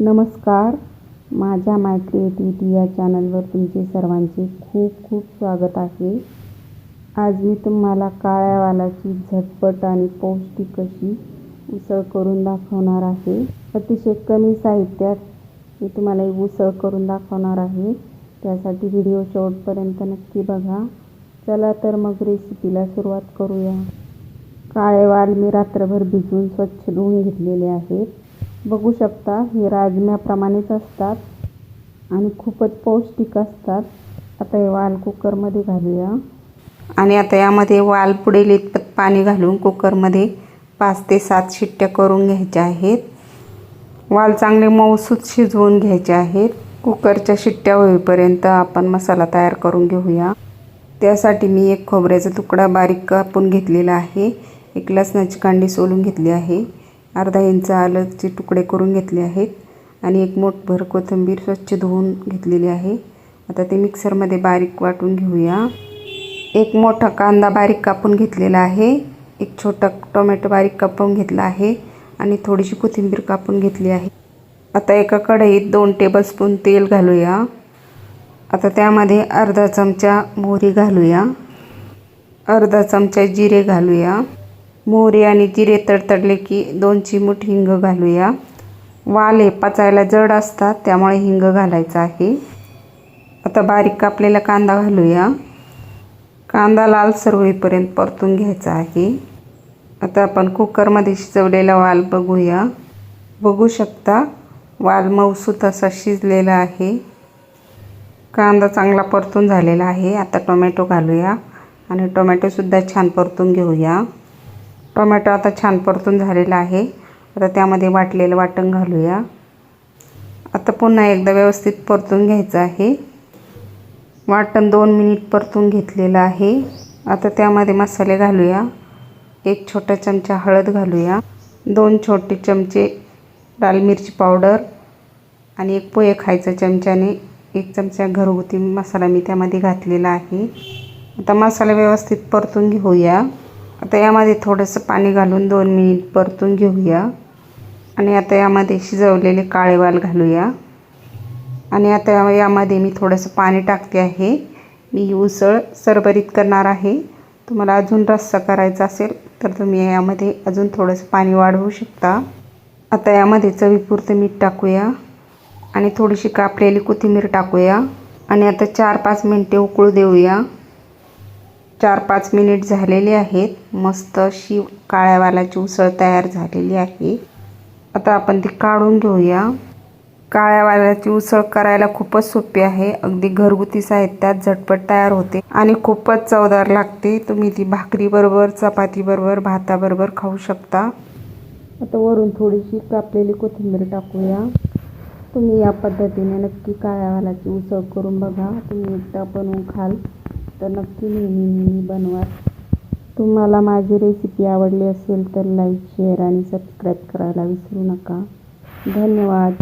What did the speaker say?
नमस्कार. माझ्या माय क्रिएटिव्हिटी या चॅनलवर तुमचे सर्वांचे खूप खूप स्वागत आहे. आज मी तुम्हाला काळ्या वालाची झटपट आणि पौष्टिक अशी उसळ करून दाखवणार आहे. अतिशय कमी साहित्यात मी तुम्हाला एक उसळ करून दाखवणार आहे. त्यासाठी व्हिडिओ शेवटपर्यंत नक्की बघा. चला तर मग रेसिपीला सुरुवात करूया. काळे वाल मी रात्रभर भिजवून स्वच्छ धुवून घेतलेले आहेत. बघू शकता हे राजम्याप्रमाणेच असतात आणि खूपच पौष्टिक असतात. आता हे वाल कुकरमध्ये घालूया. आणि आता यामध्ये वाल पुढील इतपत पाणी घालून कुकरमध्ये पाच ते सात शिट्ट्या करून घ्यायच्या आहेत. वाल चांगले मऊसूत शिजवून घ्यायचे आहेत. कुकरच्या शिट्ट्या होईपर्यंत आपण मसाला तयार करून घेऊया. त्यासाठी मी एक खोबऱ्याचा तुकडा बारीक कापून घेतलेला आहे. एक लसणाची कांडी सोलून घेतली आहे. अर्धा इंच आलंचे तुकडे करून घेतले आहेत आणि एक मोठभर कोथिंबीर स्वच्छ धुवून घेतलेली आहे. आता ते मिक्सरमध्ये बारीक वाटून घेऊया. एक मोठा कांदा बारीक कापून घेतलेला आहे. एक छोटा टोमॅटो बारीक कापून घेतला आहे आणि थोडीशी कोथिंबीर कापून घेतली आहे. आता एका कढईत दोन टेबलस्पून तेल घालूया. आता त्यामध्ये अर्धा चमचा मोहरी घालूया. अर्धा चमचा जिरे घालूया. मोहरी आणि जिरे तडतडले की दोन चिमूट हिंग घालूया. वाल हे पचायला जड असतात त्यामुळे हिंग घालायचं आहे. आता बारीक कापलेला कांदा घालूया. कांदा लालसर होईपर्यंत परतून घ्यायचा आहे. आता आपण कुकरमध्ये शिजवलेला वाल बघूया. बघू शकता वाल मऊसूत असा शिजलेला आहे. कांदा चांगला परतून झालेला आहे. आता टोमॅटो घालूया आणि टोमॅटोसुद्धा छान परतून घेऊया. टोमॅटो आता छान परतून झालेला आहे. आता त्यामध्ये वाटलेलं वाटण घालूया. आता पुन्हा एकदा व्यवस्थित परतून घ्यायचं आहे. वाटण दोन मिनिट परतून घेतलेलं आहे. आता त्यामध्ये मसाले घालूया. एक छोटा चमचा हळद घालूया. दोन छोटे चमचे लाल मिरची पावडर आणि एक पोहे खायचा चमच्याने एक चमचा घरगुती मसाला मी त्यामध्ये घातलेला आहे. आता मसाला व्यवस्थित परतून घेऊया. आता यामध्ये थोडंसं पाणी घालून दोन मिनिट परतून घेऊया. आणि आता यामध्ये शिजवलेले काळे वाल घालूया. आणि आता यामध्ये मी थोडंसं पाणी टाकते आहे. मी उसळ सरभरीत करणार आहे. तुम्हाला अजून रस्सा करायचा असेल तर तुम्ही यामध्ये अजून थोडंसं पाणी वाढवू शकता. आता यामध्ये चवीपुरतं मीठ टाकूया. आणि थोडीशी कापलेली कोथिंबीर टाकूया. आणि आता चार पाच मिनटे उकळू देऊया. चार पाच मिनिट झालेले आहेत. मस्त अशी काळ्या वालाची उसळ तयार झालेली आहे. आता आपण ती काढून घेऊया. काळ्या वालाची उसळ करायला खूपच सोपी आहे. अगदी घरगुती साहित्यात झटपट तयार होते आणि खूपच चवदार लागते. तुम्ही ती भाकरीबरोबर चपातीबरोबर भाताबरोबर खाऊ शकता. आता वरून थोडीशी कापलेली कोथिंबीर टाकूया. तुम्ही या पद्धतीने नक्की काळ्या वालाची उसळ करून बघा. तुम्ही एकदा बनवून खाल. तर नक्की नेहमी नेहमी बनवा. तुम्हाला माझी रेसिपी आवडली असेल तर लाईक शेअर आणि सबस्क्राईब करायला विसरू नका. धन्यवाद.